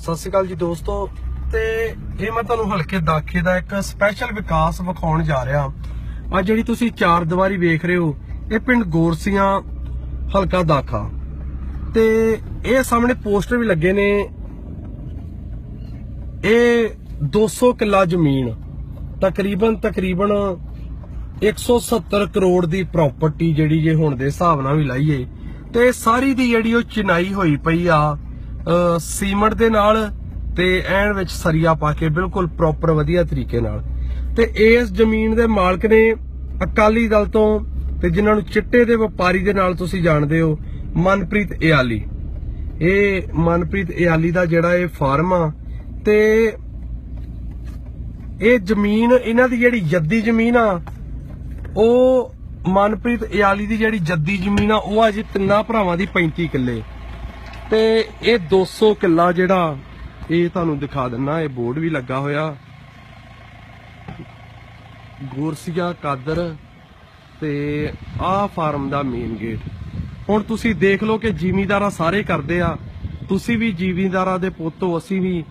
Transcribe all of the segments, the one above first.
ਸਤਿ ਸ਼੍ਰੀ ਅਕਾਲ ਜੀ ਦੋਸਤੋ। ਤੇ ਇਹ ਮੈਂ ਤੁਹਾਨੂੰ ਹਲਕੇ ਦਾਖੇ ਦਾ ਇੱਕ ਸਪੈਸ਼ਲ ਵਿਕਾਸ ਵਿਖਾਉਣ ਜਾ ਰਿਹਾ। ਆ ਜਿਹੜੀ ਤੁਸੀਂ ਚਾਰ ਦੀਵਾਰੀ ਵੇਖ ਰਹੇ ਹੋ, ਇਹ ਪਿੰਡ ਗੋਰਸੀਆਂ ਹਲਕਾ ਦਾਖਾ। ਤੇ ਇਹ ਸਾਹਮਣੇ ਪੋਸਟਰ ਵੀ ਲੱਗੇ ਨੇ। ਇਹ 200 ਕਿੱਲਾ ਜ਼ਮੀਨ, ਤਕਰੀਬਨ ਤਕਰੀਬਨ 170 ਕਰੋੜ ਦੀ ਪ੍ਰਾਪਰਟੀ ਜਿਹੜੀ ਜੇ ਹੁਣ ਦੇ ਹਿਸਾਬ ਨਾਲ ਵੀ ਲਾਈਏ, ਤੇ ਸਾਰੀ ਦੀ ਜਿਹੜੀ ਉਹ ਚਿਨਾਈ ਹੋਈ ਪਈ ਆ ਸੀਮਟ ਦੇ ਨਾਲ ਤੇ ਐਨ ਵਿੱਚ ਸਰੀਆ ਪਾ ਕੇ ਬਿਲਕੁਲ ਪ੍ਰੋਪਰ ਵਧੀਆ ਤਰੀਕੇ ਨਾਲ। ਤੇ ਇਸ ਜ਼ਮੀਨ ਦੇ ਮਾਲਕ ਨੇ ਅਕਾਲੀ ਦਲ ਤੋਂ ਤੇ ਜਿਨ੍ਹਾਂ ਨੂੰ ਚਿੱਟੇ ਦੇ ਵਪਾਰੀ ਦੇ ਨਾਲ ਤੁਸੀਂ ਜਾਣਦੇ ਹੋ, ਮਨਪ੍ਰੀਤ ਇਆਲੀ। ਇਹ ਮਨਪ੍ਰੀਤ ਇਆਲੀ ਦਾ ਜਿਹੜਾ ਇਹ ਫਾਰਮ ਆ ਤੇ ਇਹ ਜ਼ਮੀਨ, ਇਹਨਾਂ ਦੀ ਜਿਹੜੀ ਜੱਦੀ ਜ਼ਮੀਨ ਆ, ਉਹ ਮਨਪ੍ਰੀਤ ਇਆਲੀ ਦੀ ਜਿਹੜੀ ਜੱਦੀ ਜ਼ਮੀਨ ਆ, ਉਹ ਆ ਜੀ ਤਿੰਨਾਂ ਭਰਾਵਾਂ ਦੀ 35 ਕਿੱਲੇ। ਤੇ ਇਹ 200 ਕਿੱਲਾ ਜਿਹੜਾ ਇਹ ਤੁਹਾਨੂੰ ਦਿਖਾ ਦਿੰਨਾ, ਇਹ ਬੋਰਡ ਵੀ ਲੱਗਾ ਹੋਇਆ। ਗੋਰਸੀਆ, ਕਾਦਰ ਤੇ ਆਹ ਫਾਰਮ ਦਾ ਮੇਨ ਗੇਟ। ਹੁਣ ਤੁਸੀਂ ਦੇਖ ਲਓ ਕਿ ਜ਼ਿਮੀਂਦਾਰਾਂ ਸਾਰੇ ਕਰਦੇ ਆ। ਤੁਸੀਂ ਵੀ ਜ਼ਿਮੀਂਦਾਰਾਂ ਦੇ ਪੁੱਤ ਅਸੀਂ ਵੀ।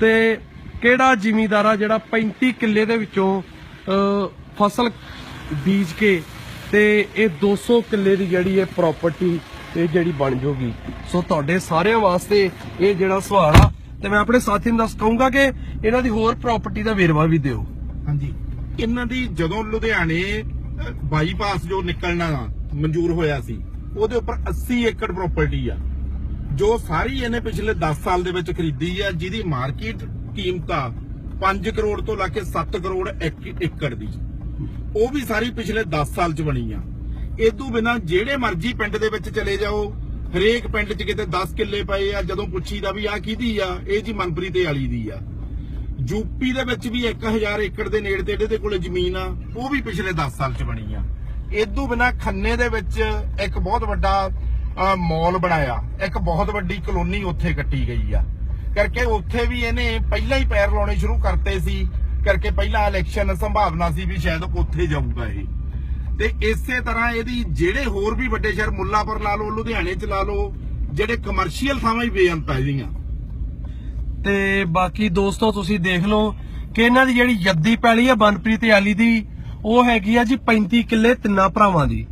ਤੇ ਕਿਹੜਾ ਜ਼ਿਮੀਂਦਾਰਾ ਜਿਹੜਾ 35 ਕਿੱਲੇ ਦੇ ਵਿੱਚੋਂ ਫਸਲ ਬੀਜ ਕੇ ਤੇ ਇਹ 200 ਕਿੱਲੇ ਦੀ ਜਿਹੜੀ ਇਹ ਪ੍ਰਾਪਰਟੀ ਇਹ ਜਿਹੜੀ ਬਣ ਜਾਊਗੀ ਸੋ ਤੁਹਾਡੇ ਸਾਰਿਆਂ ਵਾਸਤੇ ਇਹ ਜਿਹੜਾ ਸਵਾਲ ਆ ਤੇ ਮੈਂ ਆਪਣੇ ਸਾਥੀ ਨੂੰ ਦੱਸ ਕਹੂੰਗਾ ਕਿ ਇਹਨਾਂ ਦੀ ਹੋਰ ਪ੍ਰਾਪਰਟੀ ਦਾ ਵੇਰਵਾ ਵੀ ਦਿਓ। ਹਾਂਜੀ। ਇਹਨਾਂ ਦੀ ਜਦੋਂ ਲੁਧਿਆਣੇ ਬਾਈਪਾਸ ਜੋ ਨਿਕਲਣਾ ਮਨਜ਼ੂਰ ਹੋਇਆ ਸੀ ਉਹਦੇ ਉੱਪਰ 80 ਏਕੜ ਪ੍ਰਾਪਰਟੀ ਆ। ਜੋ ਸਾਰੀ ਇਹਨੇ ਪਿਛਲੇ 10 ਸਾਲ ਦੇ ਵਿੱਚ ਖਰੀਦੀ ਆ ਜਿਹਦੀ ਮਾਰਕੀਟ ਕੀਮਤ ਆ 5 ਕਰੋੜ ਤੋਂ ਲੈ ਕੇ 7 ਕਰੋੜ ਇੱਕ ਏਕੜ ਦੀ। ਉਹ ਵੀ ਸਾਰੀ ਪਿਛਲੇ 10 ਸਾਲ ਚ ਬਣੀ ਆ। ਇਦੋਂ ਬਿਨਾ ਜਿਹੜੇ ਮਰਜ਼ੀ ਪਿੰਡ ਦੇ ਵਿੱਚ ਚਲੇ ਜਾਓ ਹਰੇਕ ਪਿੰਡ 'ਚ ਕਿਤੇ 10 ਕਿੱਲੇ ਪਏ ਆ ਜਦੋਂ ਪੁੱਛੀਦਾ ਵੀ ਆ ਕਿਹਦੀ ਆ ਇਹ ਜੀ ਮਨਪ੍ਰੀਤ ਵਾਲੀ ਦੀ ਆ। ਯੂਪੀ ਦੇ ਵਿੱਚ ਵੀ 1000 ਏਕੜ ਦੇ ਨੇੜੇ ਤੇੜੇ ਦੇ ਕੋਲੇ ਜ਼ਮੀਨ ਆ ਉਹ ਵੀ ਪਿਛਲੇ 10 ਸਾਲ ਚ ਬਣੀ ਆ। ਇਦੋਂ ਬਿਨਾ ਖੰਨੇ ਦੇ ਵਿੱਚ ਇੱਕ ਬਹੁਤ ਵੱਡਾ ਅਹ, ਮਾਲ ਬਣਾਇਆ ਇੱਕ ਬਹੁਤ ਵੱਡੀ ਕਲੋਨੀ ਉੱਥੇ ਕੱਟੀ ਗਈ ਆ। ਕਰਕੇ ਉੱਥੇ ਵੀ ਇਹਨੇ ਪਹਿਲਾਂ ਹੀ ਪੈਰ ਲਾਉਣੇ ਸ਼ੁਰੂ ਕਰਤੇ ਸੀ ਕਰਕੇ ਪਹਿਲਾਂ ਇਲੈਕਸ਼ਨ ਸੰਭਾਵਨਾ ਸੀ ਵੀ ਸ਼ਾਇਦ ਉੱਥੇ ਜਾਊਗਾ ਇਹ। ਤੇ ਇਸੇ ਤਰ੍ਹਾਂ ਇਹਦੀ ਜਿਹੜੇ ਹੋਰ ਵੀ ਵੱਡੇ ਸ਼ਹਿਰ ਮੁੱਲਾਪੁਰ ਲਾ ਲਓ, ਲੁਧਿਆਣੇ ਚ ਲਾ ਲਓ, ਜਿਹੜੇ ਕਮਰਸ਼ੀਅਲ ਥਾਵਾਂ ਹੀ ਬੇਅੰਤ ਆ ਇਹਦੀਆਂ। ਤੇ ਬਾਕੀ ਦੋਸਤੋ, ਤੁਸੀਂ ਦੇਖ ਲਓ ਕਿ ਇਹਨਾਂ ਦੀ ਜਿਹੜੀ ਜੱਦੀ ਪੈਲੀ ਆ, ਬਨਪ੍ਰੀਤ ਆਲੀ ਦੀ, ਉਹ ਹੈਗੀ ਆ ਜੀ 35 ਕਿੱਲੇ ਤਿੰਨਾਂ ਭਰਾਵਾਂ ਦੀ।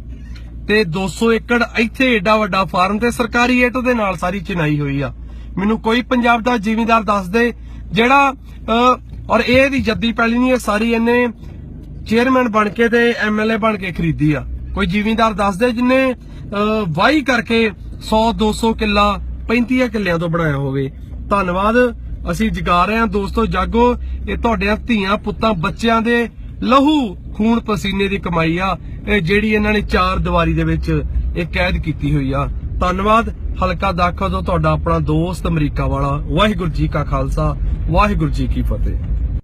ਤੇ 200 ਏਕੜ ਇੱਥੇ ਏਡਾ ਵੱਡਾ ਫਾਰਮ ਤੇ ਸਰਕਾਰੀ ਏਟ ਦੇ ਨਾਲ ਸਾਰੀ ਚਿਨਾਈ ਹੋਈ ਆ। ਮੈਨੂੰ ਕੋਈ ਪੰਜਾਬ ਦਾ ਜ਼ਿਮੀਂਦਾਰ ਦੱਸ ਦੇ, ਜਿਹੜਾ ਔਰ ਇਹ ਦੀ ਜੱਦੀ ਪੈਲੀ ਨਹੀਂ, ਇਹ ਸਾਰੀ ਇਹਨੇ ਚੇਅਰਮੈਨ ਬਣ ਕੇ ਤੇ ਐਮਐਲਏ ਬਣ ਕੇ ਖਰੀਦੀ ਆ। ਕੋਈ ਜ਼ਿਮੀਂਦਾਰ ਦੱਸਦੇ ਜਿਨੇ ਵਾਹੀ ਕਰਕੇ 100 200 ਕਿੱਲਾ 35 ਕਿੱਲਿਆਂ ਤੋਂ ਬਣਾਇਆ ਹੋਵੇ। ਧੰਨਵਾਦ, ਅਸੀਂ ਜਗਾ ਰਹੇ ਹਾਂ। ਦੋਸਤੋ, ਜਾਗੋ, ਇਹ ਤੁਹਾਡਿਆਂ ਧੀਆਂ, ਪੁੱਤਾਂ, ਬੱਚਿਆਂ ਦੇ ਲਹੂ ਖੂਨ ਪਸੀਨੇ ਦੀ ਕਮਾਈ ਆ। ਇਹ ਜਿਹੜੀ ਇਹਨਾਂ ਨੇ ਚਾਰ ਦੀਵਾਰੀ ਦੇ ਵਿੱਚ ਇਹ ਕੈਦ ਕੀਤੀ ਹੋਈ ਆ। ਧੰਨਵਾਦ, ਹਲਕਾ ਦਾਖਾ ਤੋਂ ਤੁਹਾਡਾ ਆਪਣਾ ਦੋਸਤ ਅਮਰੀਕਾ ਵਾਲਾ। ਵਾਹਿਗੁਰੂ ਜੀ ਕਾ ਖਾਲਸਾ, ਵਾਹਿਗੁਰੂ ਜੀ ਕੀ ਫਤਿਹ।